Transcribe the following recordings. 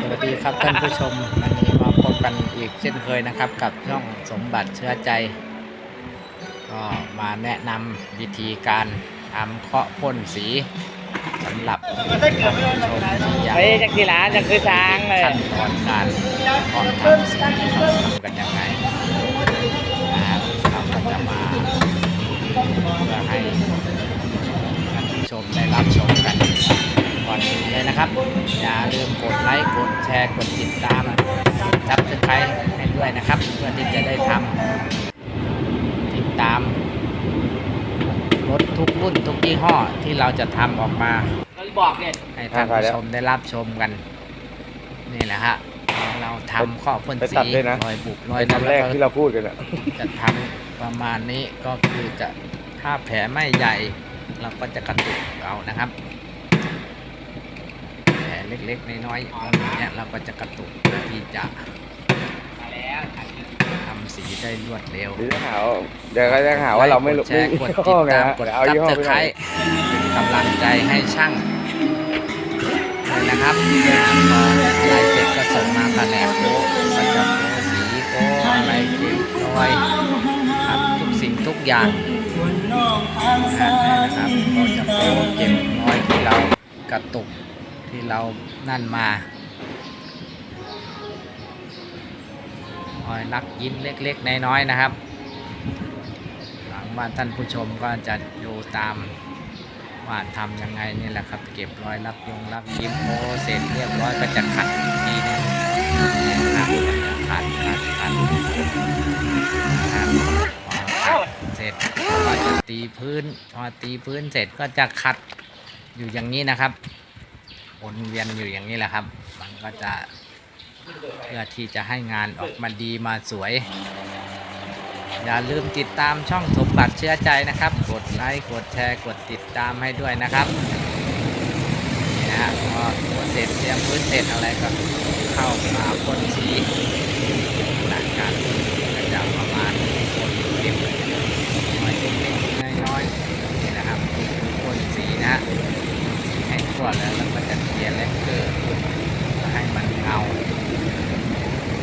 สวัสดีครับท่านผู้ชมวันนี้มาพบกันอีกเช่นเคยนะครับ กับช่องสมบัติเชื้อใจ ก็มาแนะนำวิธีการทำเคาะพ่นสีสำหรับท่านผู้ชมที่อยากไปจากที่ร้านจากคือช้างเลยขั้นตอนการเคาะทำสีเขาทำกันยังไงนะครับเราก็จะมาเพื่อให้ท่านผู้ชมได้รับชมกันก่อนอื่นเลยนะครับ อย่าลืมกดไลค์กดแชร์กดติดตามทับสไครต์ให้ด้วยนะครับ เพื่อที่จะได้ทำติดตามรถทุกรุ่นทุกยี่ห้อที่เราจะทำออกมาเราบอกเนี่ยให้ท่านผู้ชมได้รับชมกัน นี่แหละฮะเราทำข้อพ่นไปสีตัดด้วยนะรอยบุบรอยเป็นคำแรกที่เราพูดกันอะจะทำประมาณนี้ก็คือจะถ้าแผลไม่ใหญ่ เราก็จะกระตุกเอานะครับแผ ลเล็กๆน้อยๆอย่างเนี้ยเราก็จะกระตุกเพื่อที่จะมาแล้วทำสีได้รวดเร็วเดี๋ยวจะหาว่าเดี๋ยวก็จะหาว่าเราไม่รู้กดแชร์กดยี่ติห้อดไงตามฮะกดเดี๋ยวเอาซับยี่ห้อสไปไคหรน่อยต์เป็นกำลังใจให้ช่างเลยนะครับลายเสร็จก็ส่งมาแผนกโค้ก็จะโค้สีโค้อะไรเก็บรอยทำทุกสิ่งทุกอย่างนะครับก็จะโค้เก็บรอยที่เรากระตุก ที่เรานั่นมารอยลักยิ้มเล็ก ๆ น้อยๆนะครับ หลังว่าท่านผู้ชมก็จะดูตามว่าทำยังไงนี่แหละครับ เก็บรอยลักยงลักยิ้มโอ้เสร็จเรียบร้อยก็จะขัดอีกทีนึงนะครับขัดขัดขัดขัดเสร็จก็จะตีพื้นพอตีพื้นเสร็จก็จะขัดอยู่อย่างนี้นะครับ วนเวียนอยู่อย่างนี้แหละครับ มันก็จะเพื่อที่จะให้งานออกมาดีมาสวย อย่าลืมติดตามช่องสมบัติเชื่อใจนะครับ กดไลค์กดแชร์กดติดตามให้ด้วยนะครับนี่นะฮะพอเสร็จเตรียมพื้นเสร็จอะไรก็เข้ามาพ่นสีหลักการพ่นสีก็จะประมาณพ่นเก็บน้อยเล็กๆน้อยๆนี่นะครับพ่นสีนะฮะ สีให้ทั่วแล้วแล้วก็จะเคลียร์แลกเกอร์ให้มันเงา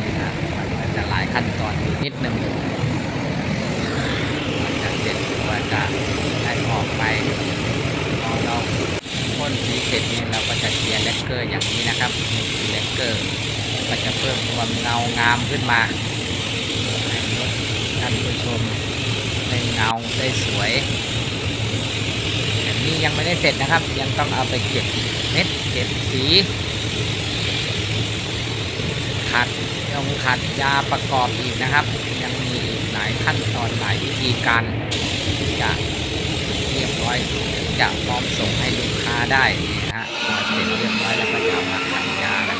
นี่นะมันจะหลายขั้นตอนนิดหนึ่งจะเสร็จว่าจะได้ออกไปพอเราพ่นสีเสร็จนี่เราก็จะเคลียร์แลกเกอร์อย่างนี้นะครับนี่คือแลกเกอร์ก็จะเพิ่มความเงางามขึ้นมาให้รถท่านผู้ชมได้เงาได้สวย นี้ยังไม่ได้เสร็จนะครับ ยังต้องเอาไปเก็บเม็ดเก็บสี ขัดลงขัดยาประกอบอีกนะครับ ยังมีอีกหลายขั้นตอนหลายวิธีการที่จะเรียบร้อยจะพร้อมส่งให้ลูกค้าได้นี่นะฮะพอเสร็จเรียบร้อยแล้วก็จะมาขัดยากัน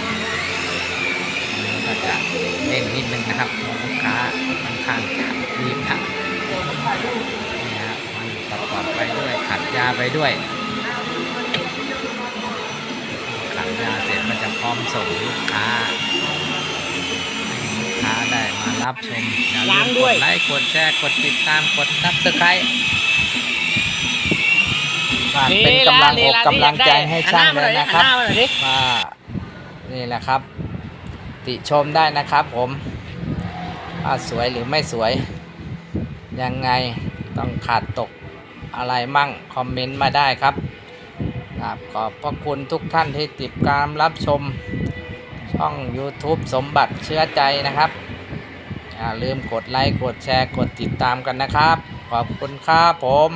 มันก็จะเร่งนิดนึงนะครับลูกค้าค่อนข้างจะรีบนะ อบไปด้วยขัดยาไปด้วย ขัดยาเสร็จก็จะพร้อมส่งลูกค้าลูกค้าได้มารับชมอย่าลืล้างมด้กวย ดไลค์กดแชร์กดติดตามกดซับสไครต์เป็นกำลังอกกำลังใจให้ช่างเลยนะครับหัหามาหน่อยดิว่านี่แหละครับ ติชมได้นะครับผมว่าสวยหรือไม่สวย ยังไงต้องขาดตก อะไรมั่ง คอมเมนต์มาได้ครับครับขอบพระคุณทุกท่านที่ติดตามรับชมช่อง YouTube สมบัติเชื้อใจนะครับ อย่าลืมกดไลค์ กดแชร์ กดติดตามกันนะครับ ขอบคุณครับผม